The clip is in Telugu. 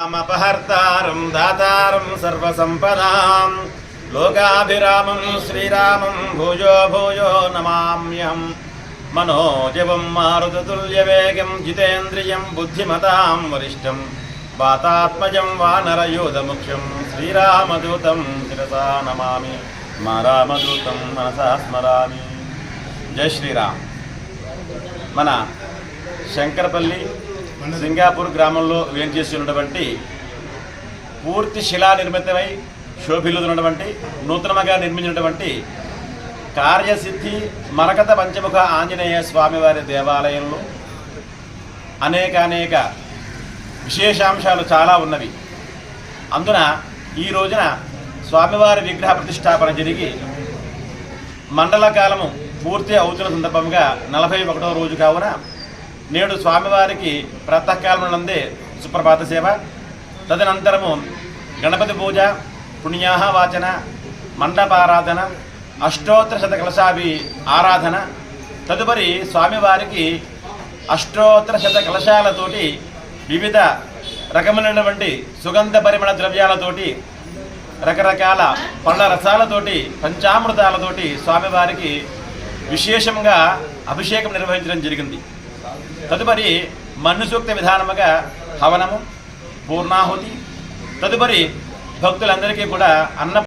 రామపహర్తారం దాతారం సర్వసంపదాం లోకాభిరామం శ్రీరామం భూజో భూజో నమామ్యం మనోజవం మారుతతుల్యవేగం జితేంద్రియం బుద్ధిమతాం వరిష్టం వాతాత్మజం వానరయూధముఖ్యం శ్రీరామదూతం శిరసా నమామి మా రామదూతం మనసా స్మరామి జై శ్రీరామ్ మన శంకరపల్లి సింగాపూర్ గ్రామంలో వేంచేసి ఉన్నటువంటి పూర్తి శిలా నిర్మితమై శోభిల్లుతున్నటువంటి నూతనముగా నిర్మించినటువంటి కార్యసిద్ధి మరకత పంచముఖ ఆంజనేయ స్వామివారి దేవాలయంలో అనేక అనేక విశేషాంశాలు చాలా ఉన్నవి. అందున ఈ రోజున స్వామివారి విగ్రహ ప్రతిష్టాపన జరిగి మండల కాలము పూర్తి అవుతున్న సందర్భంగా నలభై ఒకటవ రోజు కావున నేడు స్వామివారికి ప్రాతకాలం నందే సుప్రభాత సేవ. తదనంతరము గణపతి పూజ పుణ్యాహ వాచన మండపారాధన అష్టోత్తర శత కలశాభి ఆరాధన. తదుపరి స్వామివారికి అష్టోత్తర శత కలశాలతోటి వివిధ రకములైనటువంటి సుగంధ పరిమళ ద్రవ్యాలతోటి రకరకాల పళ్ళ రసాలతోటి పంచామృతాలతోటి స్వామివారికి విశేషంగా అభిషేకం నిర్వహించడం జరిగింది. తదుపరి మన్నుసూక్త విధానముగా హవనము పూర్ణాహుతి తదుపరి భక్తులందరికీ కూడా అన్న